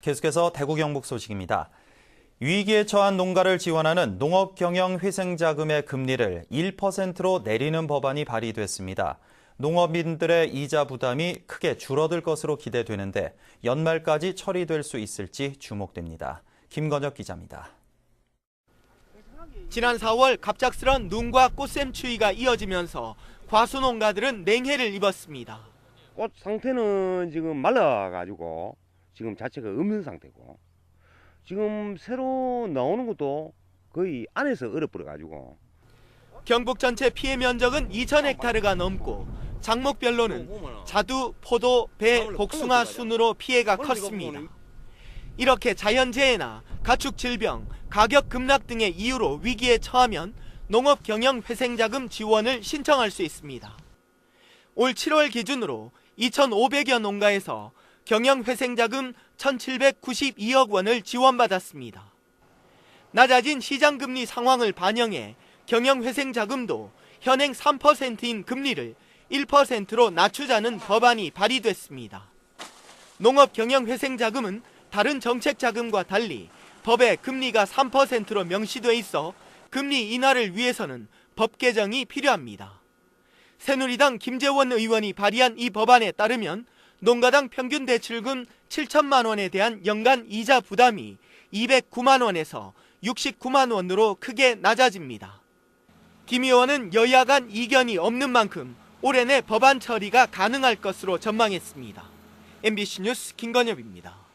계속해서 대구 경북 소식입니다. 위기에 처한 농가를 지원하는 농업경영회생자금의 금리를 1%로 내리는 법안이 발의됐습니다. 농업인들의 이자 부담이 크게 줄어들 것으로 기대되는데 연말까지 처리될 수 있을지 주목됩니다. 김건혁 기자입니다. 지난 4월 갑작스런 눈과 꽃샘 추위가 이어지면서 과수 농가들은 냉해를 입었습니다. 꽃 상태는 지금 말라가지고 지금 자체가 없는 상태고 지금 새로 나오는 것도 거의 안에서 얼어버려 가지고 경북 전체 피해 면적은 2,000헥타르가 넘고 작목별로는 자두, 포도, 배, 복숭아 순으로 피해가 컸습니다. 이렇게 자연재해나 가축 질병, 가격 급락 등의 이유로 위기에 처하면 농업 경영 회생 자금 지원을 신청할 수 있습니다. 올 7월 기준으로 2,500여 농가에서 경영회생자금 1,792억 원을 지원받았습니다. 낮아진 시장금리 상황을 반영해 경영회생자금도 현행 3%인 금리를 1%로 낮추자는 법안이 발의됐습니다. 농업경영회생자금은 다른 정책자금과 달리 법에 금리가 3%로 명시돼 있어 금리 인하를 위해서는 법 개정이 필요합니다. 새누리당 김재원 의원이 발의한 이 법안에 따르면 농가당 평균 대출금 7천만 원에 대한 연간 이자 부담이 209만 원에서 69만 원으로 크게 낮아집니다. 김 의원은 여야 간 이견이 없는 만큼 올해 내 법안 처리가 가능할 것으로 전망했습니다. MBC 뉴스 김건엽입니다.